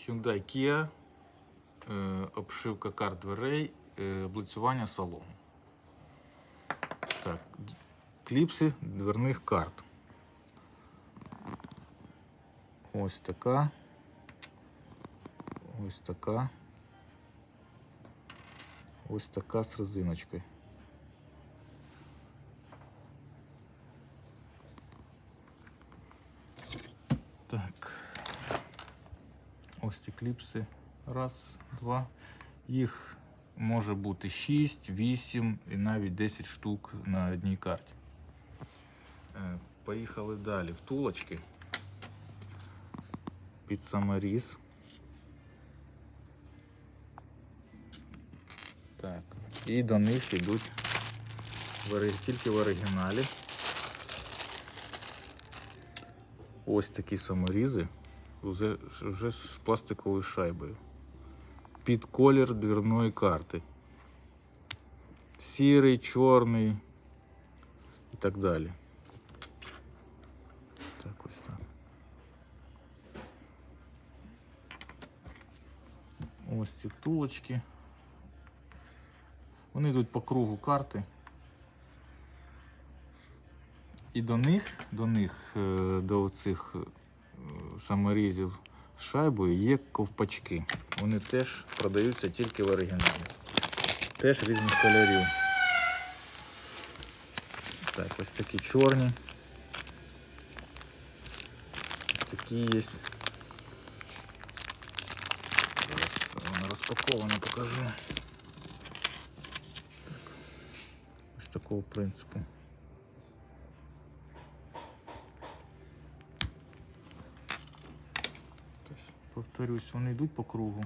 Hyundai Kia, е, обшивка карт дверей, е, облицювання салону. Так, кліпси дверних карт. Ось така. Ось така. Ось така з резиночкою. Так. Ось ці кліпси. Раз, два. Їх може бути 6, 8 і навіть 10 штук на одній карті. Е, Поїхали далі. Втулочки. Під саморіз. Так. І до них йдуть тільки в оригіналі. Ось такі саморізи вже, вже з пластиковою шайбою. Під колір двірної карти. Сірий, чорний і так далі. Так, ось так. Ось ці втулочки. Вони йдуть по кругу карти. І до них, до них, е, до цих саморізів з шайбою є ковпачки. Вони теж продаються тільки в оригіналі. Теж різних кольорів. Так, ось такі чорні. Ось такі є. Зараз вона розпакована, покажу. Так. Ось такого принципу. Повторюсь, вони йдуть по кругу.